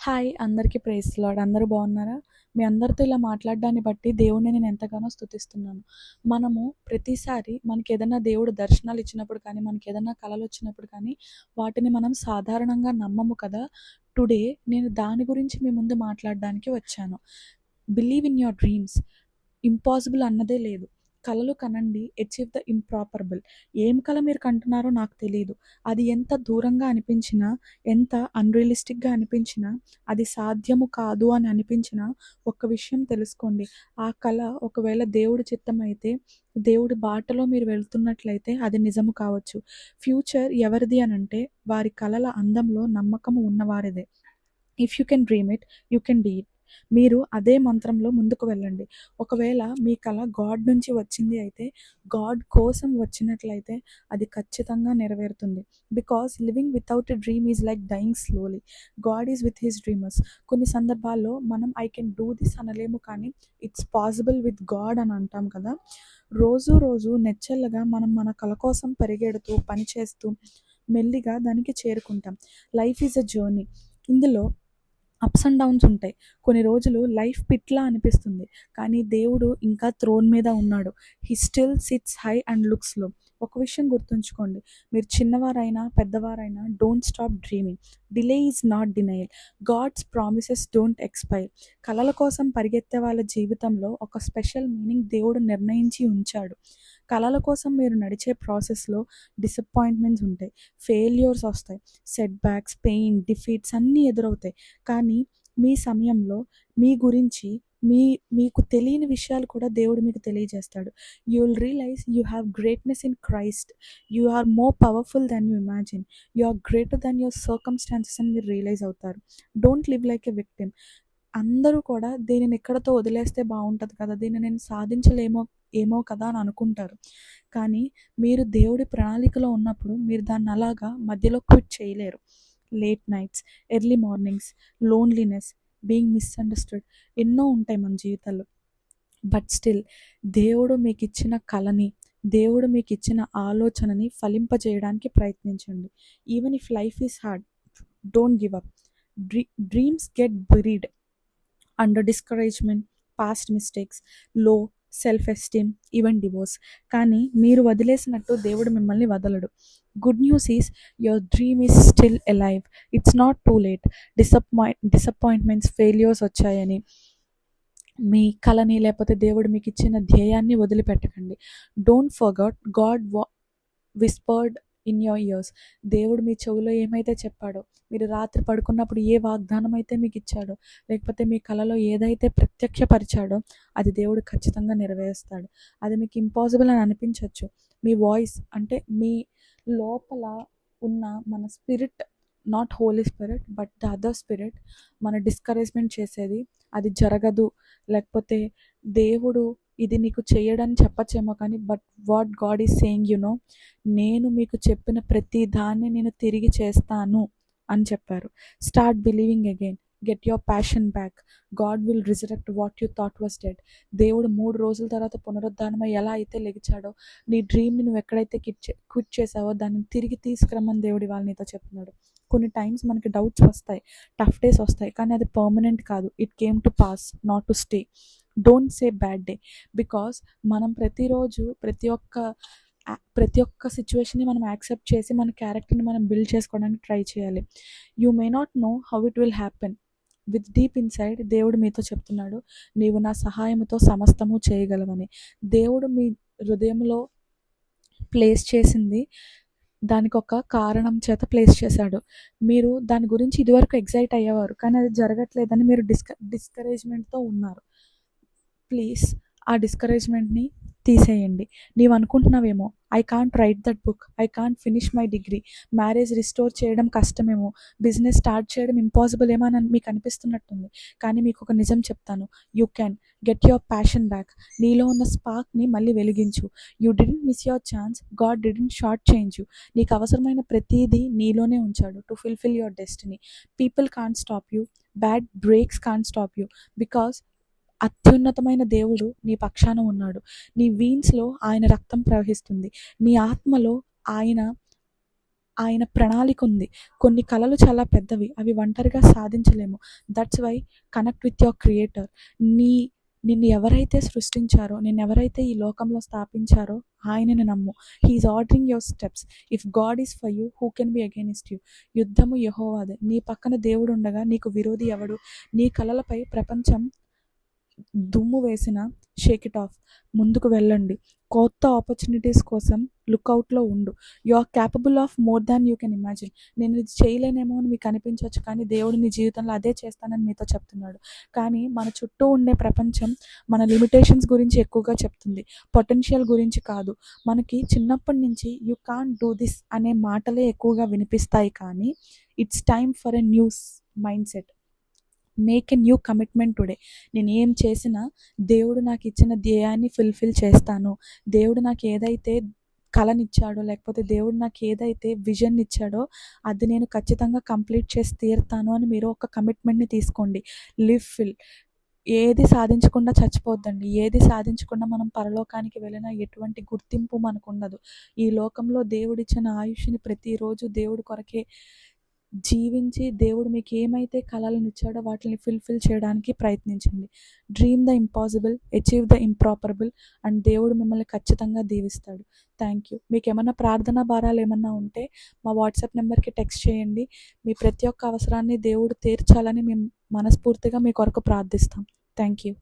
Hi అందరికీ praise lord అందరూ బాగున్నారా? మీ అందరితో ఇలా మాట్లాడడాన్ని బట్టి దేవుడిని నేను ఎంతగానో స్థుతిస్తున్నాను మనము ప్రతిసారి మనకి ఏదైనా దేవుడు దర్శనాలు ఇచ్చినప్పుడు కానీ మనకి ఏదైనా కళలు వచ్చినప్పుడు కానీ వాటిని మనం సాధారణంగా నమ్మము కదా? టుడే నేను దాని గురించి మీ ముందు మాట్లాడడానికి వచ్చాను. Believe in your dreams. Impossible అన్నదే లేదు. కళలు కనండి. అచీవ్ ద ఇంప్రాపరబుల్ ఏం కళ మీరు కంటున్నారో నాకు తెలియదు అది ఎంత దూరంగా అనిపించినా ఎంత అన్రియలిస్టిక్గా అనిపించినా అది సాధ్యము కాదు అని అనిపించినా ఒక్క విషయం తెలుసుకోండి. ఆ కళ ఒకవేళ దేవుడి చిత్తమైతే దేవుడి బాటలో మీరు వెళ్తున్నట్లయితే అది నిజము కావచ్చు. ఫ్యూచర్ ఎవరిది అని అంటే వారి కళల అందంలో నమ్మకము ఉన్నవారిదే. If you can dream it you can do it మీరు అదే మంత్రంలో ముందుకు వెళ్ళండి. ఒకవేళ మీ కళ గాడ్ నుంచి వచ్చింది అయితే గాడ్ కోసం వచ్చినట్లయితే అది ఖచ్చితంగా నెరవేరుతుంది. Because living without a dream is like dying slowly. God is with his dreamers. కొన్ని సందర్భాల్లో మనం ఐ కెన్ డూ దిస్ అనలేము కానీ ఇట్స్ పాసిబుల్ విత్ గాడ్ అని అంటాం కదా. రోజు రోజు నెచ్చల్లగా మనం మన కళ కోసం పరిగెడుతూ పనిచేస్తూ మెల్లిగా దానికి చేరుకుంటాం. Life is a journey. ఇందులో అప్స్ అండ్ డౌన్స్ ఉంటాయి. కొన్ని రోజులు లైఫ్ పిట్లా అనిపిస్తుంది. కానీ దేవుడు ఇంకా త్రోన్ మీద ఉన్నాడు. He still sits high and looks low. ఒక విషయం గుర్తుంచుకోండి. మీరు చిన్నవారైనా పెద్దవారైనా don't stop dreaming delay is not denial God's promises don't expire కళల కోసం పరిగెత్తే వాళ్ళ జీవితంలో ఒక స్పెషల్ మీనింగ్ దేవుడు నిర్ణయించి ఉంచాడు. కళల కోసం మీరు నడిచే ప్రాసెస్లో డిసప్పాయింట్మెంట్స్ ఉంటాయి. ఫెయిల్యూర్స్ వస్తాయి. సెట్ బ్యాక్స్ పెయిన్ డిఫీట్స్ అన్నీ ఎదురవుతాయి. కానీ మీ సమయంలో మీ గురించి మీ మీకు తెలియని విషయాలు కూడా దేవుడు మీకు తెలియజేస్తాడు. You will realise you have greatness in Christ you are more powerful than you imagine you are greater than your circumstances అని మీరు రియలైజ్ అవుతారు. Don't live like a victim అందరూ కూడా దీనిని ఎక్కడతో వదిలేస్తే బాగుంటుంది కదా? దీన్ని నేను సాధించలేమో ఏమో కదా అని అనుకుంటారు. కానీ మీరు దేవుడి ప్రణాళికలో ఉన్నప్పుడు మీరు దాన్ని అలాగా మధ్యలో క్విట్ చేయలేరు. Late nights early mornings loneliness being misunderstood ఎన్నో ఉంటాయి మన జీవితాల్లో. బట్ స్టిల్ దేవుడు మీకు ఇచ్చిన కళని దేవుడు మీకు ఇచ్చిన ఆలోచనని ఫలింపజేయడానికి ప్రయత్నించండి. Even if life is hard don't give up డ్రీ dreams get breed under discouragement past మిస్టేక్స్లో self esteem even divorce కానీ మీరు వదిలేసినట్టు దేవుడు మిమ్మల్ని వదలడు. Good news is your dream is still alive it's not too late disappoint disappointments failures వచ్చాయని. మీ కళని లేకపోతే దేవుడు మీకు ఇచ్చిన ధ్యేయాన్ని వదిలిపెట్టకండి. డోంట్ ఫర్గట్ గాడ్ వా విస్పర్డ్ ఇన్ యోర్ ఇయర్స్ దేవుడు మీ చెవిలో ఏమైతే చెప్పాడో మీరు రాత్రి పడుకున్నప్పుడు ఏ వాగ్దానం అయితే మీకు ఇచ్చాడో లేకపోతే మీ కళలో ఏదైతే ప్రత్యక్షపరిచాడో అది దేవుడు ఖచ్చితంగా నెరవేరుస్తాడు. అది మీకు ఇంపాసిబుల్ అని అనిపించవచ్చు మీ వాయిస్ అంటే మీ లోపల ఉన్న మన spirit not Holy Spirit but the other spirit మన డిస్కరేజ్మెంట్ చేసేది అది జరగదు. లేకపోతే దేవుడు ఇది నీకు చేయడని చెప్పచ్చేమో కానీ but what God is saying you know నేను మీకు చెప్పిన ప్రతి దాన్ని నేను తిరిగి చేస్తాను అని చెప్పారు. Start believing again get your passion back God will resurrect what you thought was dead దేవుడు మూడు రోజుల తర్వాత పునరుద్ధానమై ఎలా అయితే లెగిచాడో నీ డ్రీమ్ని నువ్వు ఎక్కడైతే కిట్ క్విట్ చేసావో దాన్ని తిరిగి తీసుకురమ్మని దేవుడి ఇవాళ నీతో చెప్తున్నాడు. కొన్ని టైమ్స్ మనకి డౌట్స్ వస్తాయి. టఫ్ డేస్ వస్తాయి. కానీ అది పర్మనెంట్ కాదు. It came to pass not to stay don't say bad day because మనం ప్రతిరోజు ప్రతి ఒక్క ప్రతి ఒక్క సిచ్యువేషన్ని మనం యాక్సెప్ట్ చేసి మన క్యారెక్టర్ని మనం బిల్డ్ చేసుకోవడానికి ట్రై చేయాలి. You may not know how it will happen with deep inside దేవుడు మీతో చెప్తున్నాడు నీవు నా సహాయంతో సమస్తము చేయగలవని. దేవుడు మీ హృదయంలో ప్లేస్ చేసింది దానికి ఒక కారణం చేత ప్లేస్ చేశాడు. మీరు దాని గురించి ఇదివరకు ఎగ్జైట్ అయ్యేవారు కానీ అది జరగట్లేదని మీరు డిస్క డిస్కరేజ్మెంట్తో ఉన్నారు. ప్లీజ్ ఆ డిస్కరేజ్మెంట్ని తీసేయండి. నీవు అనుకుంటున్నావేమో I can't write that book I can't finish my degree marriage restore చేయడం కష్టమేమో. బిజినెస్ స్టార్ట్ చేయడం ఇంపాసిబుల్ ఏమో అని మీకు అనిపిస్తున్నట్టుంది. కానీ మీకు ఒక నిజం చెప్తాను. You can get your passion back నీలో ఉన్న స్పార్క్ని మళ్ళీ వెలిగించు. You didn't miss your chance God didn't short change you నీకు అవసరమైన ప్రతిదీ నీలోనే ఉంచాడు to fulfil your destiny people can't stop you bad breaks can't stop you because అత్యున్నతమైన దేవుడు నీ పక్షాన ఉన్నాడు. నీ వీన్స్లో ఆయన రక్తం ప్రవహిస్తుంది. నీ ఆత్మలో ఆయన ఆయన ప్రణాళిక ఉంది. కొన్ని కళలు చాలా పెద్దవి. అవి ఒంటరిగా సాధించలేము. That's why connect with your creator నీ నిన్ను ఎవరైతే సృష్టించారో నిన్ను ఎవరైతే ఈ లోకంలో స్థాపించారో ఆయనని నమ్ము. He is ordering your steps if God is for you who can be against you యుద్ధము యహోవాదే. నీ పక్కన దేవుడు ఉండగా నీకు విరోధి ఎవడు? నీ కలలపై ప్రపంచం దుమ్ము వేసిన షేక్ ఇట్ ఆఫ్ ముందుకు వెళ్ళండి. కొత్త ఆపర్చునిటీస్ కోసం లుక్అవుట్లో ఉండు. You are capable of more than you can imagine నేను ఇది చేయలేనేమో అని మీకు అనిపించవచ్చు కానీ దేవుడు నీ జీవితంలో అదే చేస్తానని మీతో చెప్తున్నాడు. కానీ మన చుట్టూ ఉండే ప్రపంచం మన లిమిటేషన్స్ గురించి ఎక్కువగా చెప్తుంది. పొటెన్షియల్ గురించి కాదు. మనకి చిన్నప్పటి నుంచి యూ కాన్ డూ దిస్ అనే మాటలే ఎక్కువగా వినిపిస్తాయి కానీ it's time for a new mindset make a new commitment today నేను ఏం చేసినా దేవుడు నాకు ఇచ్చిన ధ్యేయాన్ని ఫుల్ఫిల్ చేస్తాను. దేవుడు నాకు ఏదైతే కళనిచ్చాడో లేకపోతే దేవుడు నాకు ఏదైతే విజన్ ఇచ్చాడో అది నేను ఖచ్చితంగా కంప్లీట్ చేసి తీరుతాను అని మీరు ఒక కమిట్మెంట్ని తీసుకోండి. లివ్ ఫిల్ ఏది సాధించకుండా చచ్చిపోద్దండి. ఏది సాధించకుండా మనం పరలోకానికి వెళ్ళిన ఎటువంటి గుర్తింపు మనకు ఉండదు. ఈ లోకంలో దేవుడిచ్చిన ఆయుష్ని ప్రతిరోజు దేవుడి కొరకే జీవించి దేవుడు మీకు ఏమైతే కళలను ఇచ్చాడో వాటిని ఫుల్ఫిల్ చేయడానికి ప్రయత్నించండి. Dream the impossible achieve the improbable and దేవుడు మిమ్మల్ని ఖచ్చితంగా దీవిస్తాడు. థ్యాంక్ యూ మీకు ఏమైనా ప్రార్థనా భారాలు ఏమన్నా ఉంటే మా వాట్సాప్ నెంబర్కి టెక్స్ట్ చేయండి. మీ ప్రతి ఒక్క అవసరాన్ని దేవుడు తీర్చాలని మేము మనస్ఫూర్తిగా మీ కొరకు ప్రార్థిస్తాం. Thank you